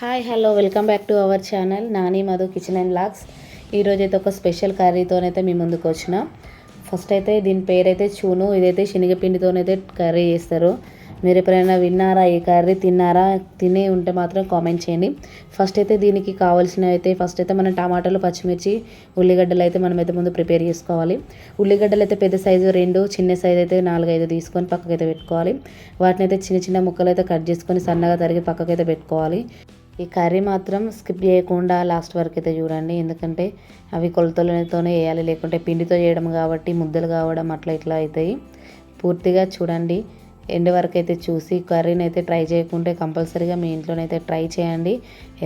Hi hello welcome back to our channel Nani Madhu kitchen and vlogs. ఈరోజు అయితే ఒక special కర్రీతోనైతే మీ ముందుకు వచ్చిన. ఫస్ట్ అయితే దీని పేరైతే చూను ఇదైతే శనగపిండితోనైతే కర్రీ చేస్తారు. మీరు ఎప్పుడైనా విన్నారా ఈ కర్రీ తిన్నారా తినే ఉంటే మాత్రం కామెంట్ చేయండి. ఫస్ట్ అయితే దీనికి కావాల్సినవి అయితే ఫస్ట్ అయితే మనం టమాటాలు పచ్చిమిర్చి ఉల్లిగడ్డలు అయితే మనం అయితే ముందు ప్రిపేర్ చేసుకోవాలి. ఉల్లిగడ్డలు అయితే పెద్ద సైజు రెండు చిన్న సైజు అయితే నాలుగైదు తీసుకొని పక్కకైతే పెట్టుకోవాలి. వాటిని అయితే చిన్న చిన్న ముక్కలు అయితే కట్ చేసుకొని సన్నగా తరిగి పక్కకైతే పెట్టుకోవాలి. ఈ కర్రీ మాత్రం స్కిప్ చేయకుండా లాస్ట్ వరకు అయితే చూడండి. ఎందుకంటే అవి కొలతలతోనే వేయాలి లేకుంటే పిండితో చేయడం కాబట్టి ముద్దలు కావడం అట్లా ఇట్లా అవుతాయి. పూర్తిగా చూడండి. ఎండ్ వరకు అయితే చూసి కర్రీని అయితే ట్రై చేయకుంటే కంపల్సరీగా మీ ఇంట్లోనైతే ట్రై చేయండి.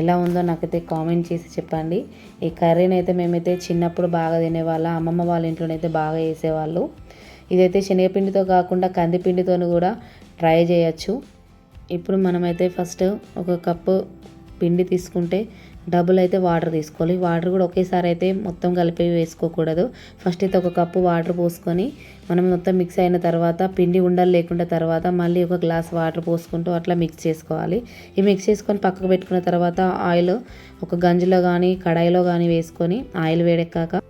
ఎలా ఉందో నాకైతే కామెంట్ చేసి చెప్పండి. ఈ కర్రీని అయితే మేమైతే చిన్నప్పుడు బాగా తినేవాళ్ళం. అమ్మమ్మ వాళ్ళ ఇంట్లోనైతే బాగా వేసేవాళ్ళు ఇదైతే శనగపిండితో కాకుండా కందిపిండితో కూడా ట్రై చేయొచ్చు. ఇప్పుడు మనమైతే ఫస్ట్ ఒక కప్పు పిండి తీసుకుంటే డబుల్ అయితే వాటర్ తీసుకోవాలి. వాటర్ కూడా ఒకేసారి అయితే మొత్తం కలిపి వేసుకోకూడదు. ఫస్ట్ అయితే ఒక కప్పు వాటర్ పోసుకొని మనం మొత్తం మిక్స్ అయిన తర్వాత పిండి ఉండలు లేకుండా తర్వాత మళ్ళీ ఒక గ్లాస్ వాటర్ పోసుకుంటూ అట్లా మిక్స్ చేసుకోవాలి. ఈ మిక్స్ చేసుకొని పక్కకు పెట్టుకున్న తర్వాత ఆయిల్ ఒక గంజిలో కానీ కడాయిలో కానీ వేసుకొని ఆయిల్ వేడెక్కాక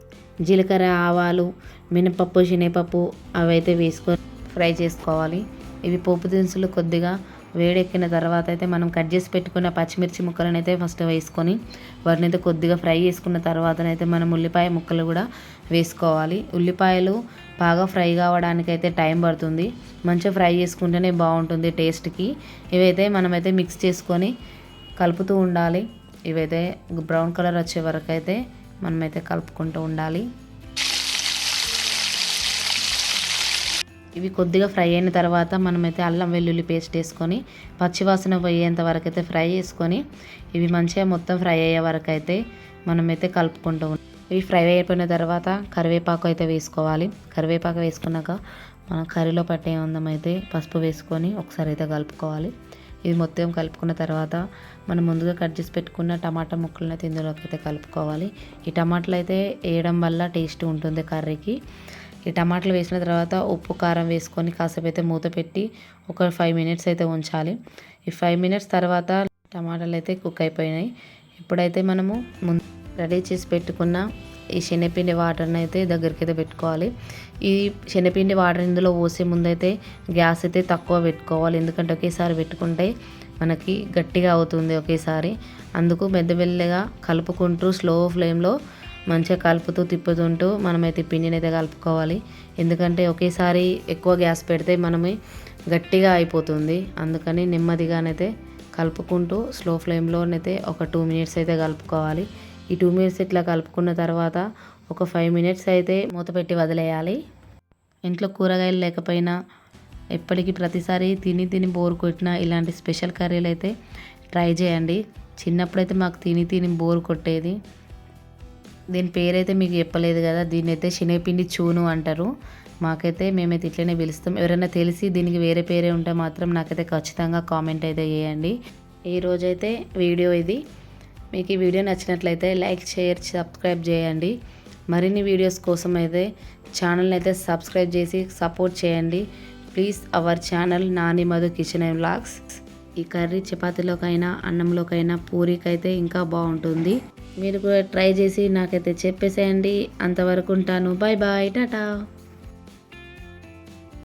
జీలకర్ర ఆవాలు మినపప్పు శనగపప్పు అవి అయితే వేసుకొని ఫ్రై చేసుకోవాలి. ఇవి పోపు దినుసులు కొద్దిగా వేడెక్కిన తర్వాత అయితే మనం కట్ చేసి పెట్టుకున్న పచ్చిమిర్చి ముక్కలను అయితే ఫస్ట్ వేసుకొని వాటిని అయితే కొద్దిగా ఫ్రై చేసుకున్న తర్వాతనైతే మనం ఉల్లిపాయ ముక్కలు కూడా వేసుకోవాలి. ఉల్లిపాయలు బాగా ఫ్రై కావడానికి అయితే టైం పడుతుంది. మంచిగా ఫ్రై చేసుకుంటేనే బాగుంటుంది టేస్ట్కి ఇవైతే మనమైతే మిక్స్ చేసుకొని కలుపుతూ ఉండాలి. ఇవైతే బ్రౌన్ కలర్ వచ్చే వరకు అయితే మనమైతే కలుపుకుంటూ ఉండాలి. ఇవి కొద్దిగా ఫ్రై అయిన తర్వాత మనమైతే అల్లం వెల్లుల్లి పేస్ట్ వేసుకొని పచ్చివాసన పోయేంత వరకు అయితే ఫ్రై చేసుకొని ఇవి మంచిగా మొత్తం ఫ్రై అయ్యే వరకు అయితే మనమైతే కలుపుకుంటూ ఉంటాం ఇవి ఫ్రై అయిపోయిన తర్వాత కరివేపాకు అయితే వేసుకోవాలి. కరివేపాకు వేసుకున్నాక మన కర్రీలో పట్టే అందం అయితే పసుపు వేసుకొని ఒకసారి అయితే కలుపుకోవాలి. ఇది మొత్తం కలుపుకున్న తర్వాత మనం ముందుగా కట్ చేసి పెట్టుకున్న టమాటా ముక్కలను అయితే ఇందులోకి అయితే కలుపుకోవాలి. ఈ టమాటాలు అయితే వేయడం వల్ల టేస్ట్ ఉంటుంది కర్రీకి. ఈ టమాటాలు వేసిన తర్వాత ఉప్పు కారం వేసుకొని కాసేపు అయితే మూత పెట్టి ఒక ఫైవ్ మినిట్స్ అయితే ఉంచాలి. ఈ ఫైవ్ మినిట్స్ తర్వాత టమాటాలు అయితే కుక్ అయిపోయినాయి. ఇప్పుడైతే మనము ముందు రెడీ చేసి పెట్టుకున్న ఈ శనగపిండి వాటర్ని అయితే దగ్గరికి అయితే పెట్టుకోవాలి. ఈ శనగపిండి వాటర్ ఇందులో పోసే ముందైతే గ్యాస్ అయితే తక్కువ పెట్టుకోవాలి. ఎందుకంటే ఒకేసారి పెట్టుకుంటే మనకి గట్టిగా అవుతుంది ఒకేసారి. అందుకు మెద్దమెల్లగా కలుపుకుంటూ స్లో ఫ్లేమ్లో మంచిగా కలుపుతూ తిప్పుతుంటూ మనమైతే పిండిని అయితే కలుపుకోవాలి. ఎందుకంటే ఒకేసారి ఎక్కువ గ్యాస్ పెడితే మనమే గట్టిగా అయిపోతుంది. అందుకని నెమ్మదిగానైతే కలుపుకుంటూ స్లో ఫ్లేమ్లోనైతే ఒక టూ మినిట్స్ అయితే కలుపుకోవాలి. ఈ టూ మినిట్స్ ఇట్లా కలుపుకున్న తర్వాత ఒక ఫైవ్ మినిట్స్ అయితే మూత పెట్టి వదిలేయాలి. ఇంట్లో కూరగాయలు లేకపోయినా ఎప్పటికీ ప్రతిసారి తిని తిని బోర్ కొట్టిన ఇలాంటి స్పెషల్ కర్రీలు అయితే ట్రై చేయండి. చిన్నప్పుడైతే మాకు తిని తిని బోర్ కొట్టేది. దీని పేరైతే మీకు చెప్పలేదు కదా దీన్ని అయితే శనగపిండి చూను అంటారు. మాకైతే మేమైతే ఇట్లనే పిలుస్తాం. ఎవరైనా తెలిసి దీనికి వేరే పేరే ఉంటే మాత్రం నాకైతే ఖచ్చితంగా కామెంట్ అయితే చేయండి. ఈ రోజైతే వీడియో ఇది. మీకు ఈ వీడియో నచ్చినట్లయితే లైక్ షేర్ సబ్స్క్రైబ్ చేయండి. మరిన్ని వీడియోస్ కోసం అయితే ఛానల్ని అయితే సబ్స్క్రైబ్ చేసి సపోర్ట్ చేయండి. Please our channel Nani Madhu kitchen and vlogs. ఈ కర్రీ చపాతీలోకైనా అన్నంలోకైనా పూరికైతే ఇంకా బాగుంటుంది. మీరు కూడా ట్రై చేసి నాకైతే చెప్పేసేయండి. అంతవరకు ఉంటాను. Bye bye tata.